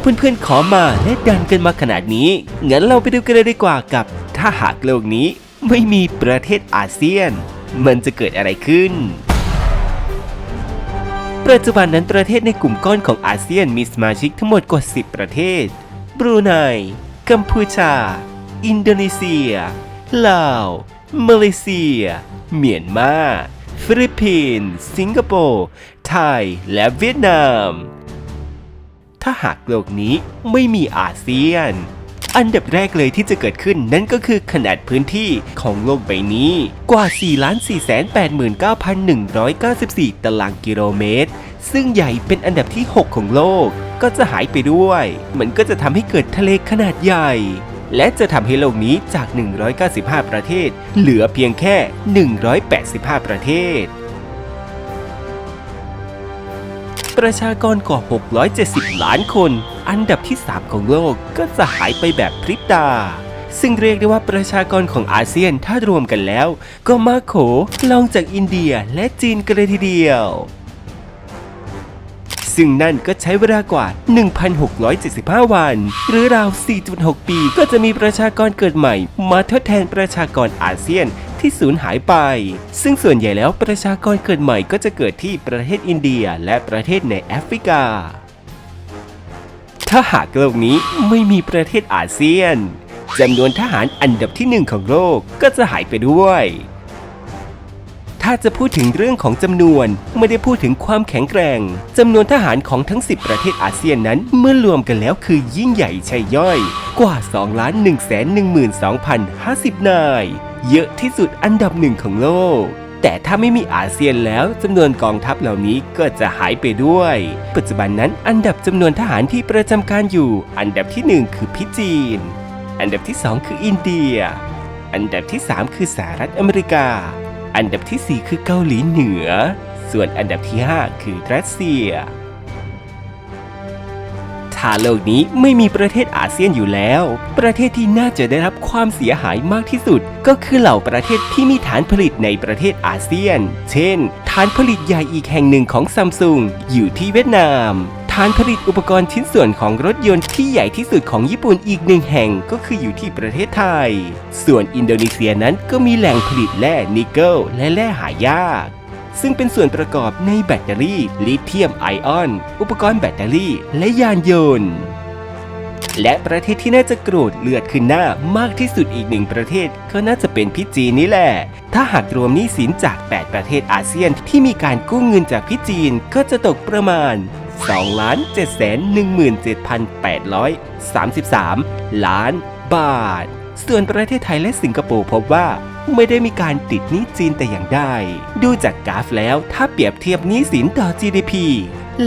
เพื่อนๆขอมาและดันกันมาขนาดนี้ งั้นเราไปดูกันเลยดีกว่ากับ ถ้าหากโลกนี้ไม่มีประเทศอาเซียน มันจะเกิดอะไรขึ้น ปัจจุบันนั้นประเทศในกลุ่มก้อนของอาเซียนมีสมาชิกทั้งหมดกว่า 10 ประเทศ บรูไน กัมพูชา อินโดนีเซีย ลาว มาเลเซีย เมียนมา ฟิลิปปินส์ สิงคโปร์ ไทย และเวียดนาม ถ้าหากโลกนี้ไม่มีอาเซียน อันดับแรกเลยที่จะเกิดขึ้นนั่นก็คือขนาดพื้นที่ของโลกใบนี้ กว่า 4,489,194 ตารางกิโลเมตร ซึ่งใหญ่เป็นอันดับที่ 6 ของโลก ก็จะหายไปด้วย มันก็จะทำให้เกิดทะเลขนาดใหญ่ และจะทำให้โลกนี้จาก 195 ประเทศ เหลือเพียงแค่ 185 ประเทศ ประชากรกว่า 670 ล้านคน อันดับที่ 3 ของโลกก็จะหายไปแบบพริบตา ซึ่งเรียกได้ว่าประชากรของอาเซียนถ้ารวมกันแล้ว ก็มากโขลองจากอินเดียและจีนกันเลยทีเดียว ซึ่งนั่นก็ใช้เวลากว่า 1,675 วัน หรือราว 4.6 ปีก็จะมีประชากรเกิดใหม่ มาทดแทนประชากรอาเซียนที่สูญหายไป ซึ่งส่วนใหญ่แล้วประชากรเกิดใหม่ก็จะเกิดที่ประเทศอินเดียและประเทศในแอฟริกา ถ้าหากโลกนี้ไม่มีประเทศอาเซียนจำนวนทหารอันดับที่หนึ่งของโลกก็จะหายไปด้วย ถ้าจะพูดถึงเรื่องของจำนวน ไม่ได้พูดถึงความแข็งแกร่งจำนวนทหารของทั้ง 10 ประเทศอาเซียนนั้นเมื่อรวมกันแล้วคือยิ่งใหญ่ชัยย่อย กว่า 2 1 1 2 50 นาย เยอะที่สุดอันดับหนึ่งของโลกแต่ถ้าไม่มีอาเซียนแล้วจำนวนกองทัพเหล่านี้ก็จะหายไปด้วย ปัจจุบันนั้นอันดับจำนวนทหารที่ประจำการอยู่ อันดับที่ 1 คือพิจีน อันดับที่ 2 คืออินเดีย อันดับที่ 3 คือสหรัฐอเมริกา อันดับที่ 4 คือเกาหลีเหนือ ส่วนอันดับที่ 5 คือรัสเซีย ถ้าโลกนี้ไม่มีประเทศอาเซียนอยู่แล้ว ประเทศที่น่าจะได้รับความเสียหายมากที่สุด ก็คือเหล่าประเทศที่มีฐานผลิตในประเทศอาเซียน เช่น ฐานผลิตใหญ่อีกแห่งหนึ่งของซัมซุงอยู่ที่เวียดนาม ฐานผลิตอุปกรณ์ชิ้นส่วนของรถยนต์ที่ใหญ่ที่สุดของญี่ปุ่นอีกหนึ่งแห่งก็คืออยู่ที่ประเทศไทย ส่วนอินโดนีเซียนั้นก็มีแหล่งผลิตแร่นิกเกิลและแร่หายาก ซึ่งเป็นส่วนประกอบในแบตเตอรี่ลิเธียมไอออน อุปกรณ์แบตเตอรี่และยานยนต์และประเทศที่น่าจะโกรธเลือดขึ้นหน้ามากที่สุดอีกหนึ่งประเทศก็น่าจะเป็นพิจีนนี่แหละ ถ้าหากรวมหนี้สินจาก 8 ประเทศอาเซียนที่มีการกู้เงินจากพิจีนก็จะตกประมาณ 2 7 17 833 ล้านบาท ส่วนประเทศไทยและสิงคโปร์พบว่าไม่ได้มีการติดหนี้จีนแต่อย่างใด ดูจากกราฟแล้วถ้าเปรียบเทียบหนี้สินต่อ GDP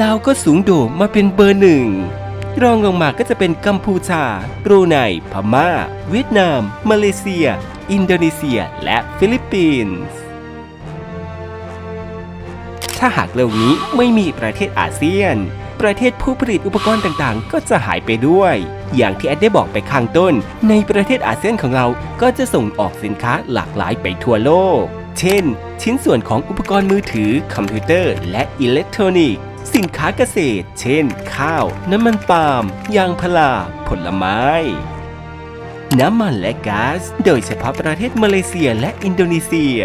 ลาวก็สูงโด่งมาเป็นเบอร์หนึ่ง รองลงมาก็จะเป็นกัมพูชาบรูไน พม่า เวียดนาม มาเลเซีย อินโดนีเซีย และฟิลิปปินส์ ถ้าหากโลกนี้ไม่มีประเทศอาเซียน ประเทศผู้ผลิตอุปกรณ์ต่างๆ ก็จะหายไปด้วย อย่างที่แอดได้บอกไปข้างต้น ในประเทศอาเซียนของเราก็จะส่งออกสินค้าหลากหลายไปทั่วโลก เช่น ชิ้นส่วนของอุปกรณ์มือถือ คอมพิวเตอร์ และอิเล็กทรอนิกส์สินค้าเกษตร เช่น ข้าว น้ำมันปาล์ม ยางพาราผลไม้ น้ำมันและก๊าซ โดยเฉพาะประเทศมาเลเซียและอินโดนีเซีย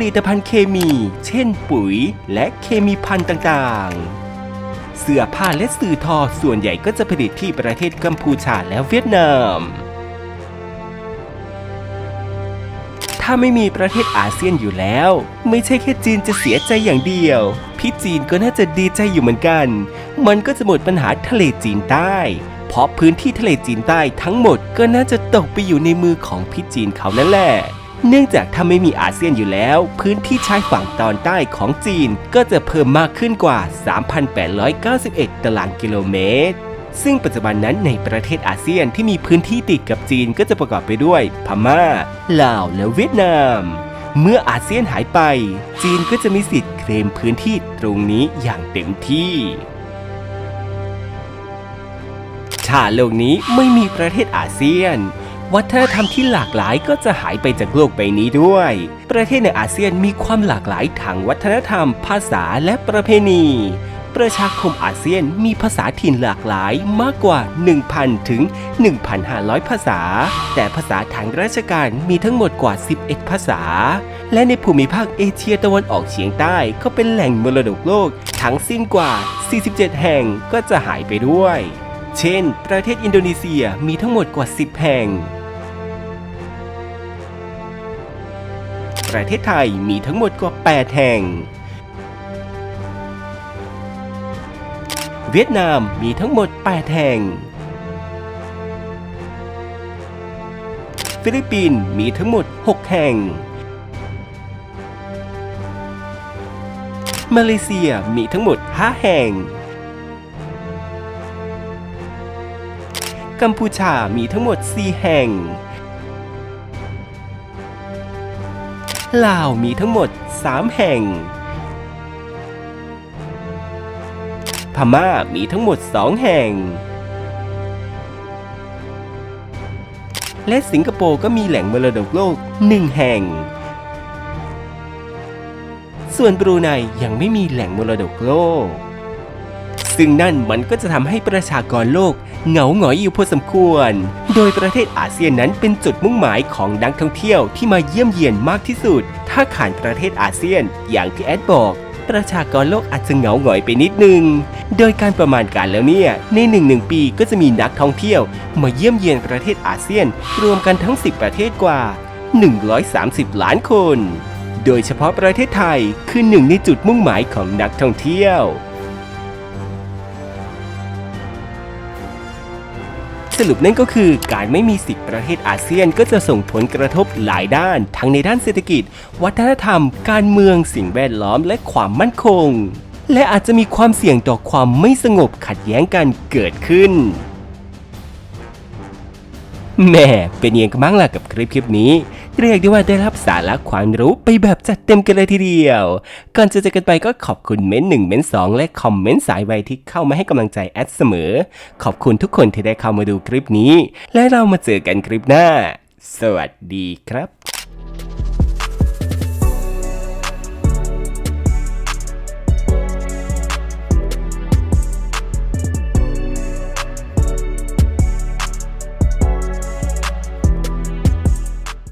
ผลิตภัณฑ์เคมี เช่นปุ๋ย และเคมีพันธุ์ต่างๆ เสื้อผ้าและสื่อทอส่วนใหญ่ก็จะผลิตที่ประเทศกัมพูชาและเวียดนาม ถ้าไม่มีประเทศอาเซียนอยู่แล้ว ไม่ใช่แค่จีนจะเสียใจอย่างเดียว พี่จีนก็น่าจะดีใจอยู่เหมือนกัน มันก็จะหมดปัญหาทะเลจีนใต้เพราะพื้นที่ทะเลจีนใต้ทั้งหมดก็น่าจะตกไปอยู่ในมือของพี่จีนเขานั่นแหละ เนื่องจากถ้าไม่มีอาเซียนอยู่แล้ว พื้นที่ชายฝั่งตอนใต้ของจีนก็จะเพิ่มมากขึ้นกว่า 3,891 ตารางกิโลเมตร ซึ่งปัจจุบันนั้นในประเทศอาเซียนที่มีพื้นที่ติดกับจีนก็จะประกอบไปด้วย พม่า ลาว และเวียดนาม เมื่ออาเซียนหายไป จีนก็จะมีสิทธิ์เคลมพื้นที่ตรงนี้อย่างเต็มที่ถ้าโลกนี้ไม่มีประเทศอาเซียน วัฒนธรรมที่หลากหลายก็จะหายไปจากโลกใบนี้ด้วย ประเทศในอาเซียนมีความหลากหลายทางวัฒนธรรม ภาษาและประเพณี ประชาคมอาเซียนมีภาษาถิ่นหลากหลายมากกว่า 1,000 ถึง 1,500 ภาษา แต่ภาษาทางราชการมีทั้งหมดกว่า 11 ภาษา และในภูมิภาคเอเชียตะวันออกเฉียงใต้ก็เป็นแหล่งมรดกโลก ทั้งสิ้นกว่า 47 แห่งก็จะหายไปด้วย เช่น ประเทศอินโดนีเซียมีทั้งหมดกว่า 10 แห่ง ประเทศไทยมีทั้งหมดกว่า 8 แห่ง เวียดนามมีทั้งหมด 8 แห่ง ฟิลิปปินส์มีทั้งหมด 6 แห่ง มาเลเซียมีทั้งหมด 5 แห่ง กัมพูชามีทั้งหมด 4 แห่ง ลาวมีทั้งหมด 3 แห่ง พม่ามีทั้งหมด 2 แห่ง และสิงคโปร์ก็มีแหล่งมรดกโลก 1 แห่ง ส่วนบรูไนยังไม่มีแหล่งมรดกโลก ซึ่งนั่นมันก็จะทำให้ประชากรโลกเหงาหงอยอยู่พอสมควร โดยประเทศอาเซียนนั้นเป็นจุดมุ่งหมายของนักท่องเที่ยวที่มาเยี่ยมเยียนมากที่สุด ถ้าขาดประเทศอาเซียนอย่างที่แอดบอกประชากรโลกอาจจะเหงาหงอยไปนิดนึง โดยการประมาณการแล้วเนี่ย ในหนึ่งหนึ่งปีก็จะมีนักท่องเที่ยว มาเยี่ยมเยียนประเทศอาเซียน รวมกันทั้ง 10 ประเทศกว่า 130 ล้านคน โดยเฉพาะประเทศไทยคือหนึ่งในจุดมุ่งหมายของนักท่องเที่ยว สรุปนั่นก็คือการไม่มีสิทธิประเทศอาเซียนก็จะส่งผลกระทบหลายด้าน ทั้งในด้านเศรษฐกิจ วัฒนธรรม การเมืองสิ่งแวดล้อมและความมั่นคง และอาจจะมีความเสี่ยงต่อความไม่สงบขัดแย้งกันเกิดขึ้นแม่เป็นยังไงกันบ้างล่ะกับคลิปคลิปนี้ เรียกได้ว่าได้รับสาระความรู้ไปแบบจัดเต็มกันเลยทีเดียว ก่อนจะจากกันไปก็ขอบคุณเม้นหนึ่งเม้นสองและคอมเมนต์สายไวที่เข้ามาให้กำลังใจแอดเสมอ ขอบคุณทุกคนที่ได้เข้ามาดูคลิปนี้ และเรามาเจอกันคลิปหน้า สวัสดีครับ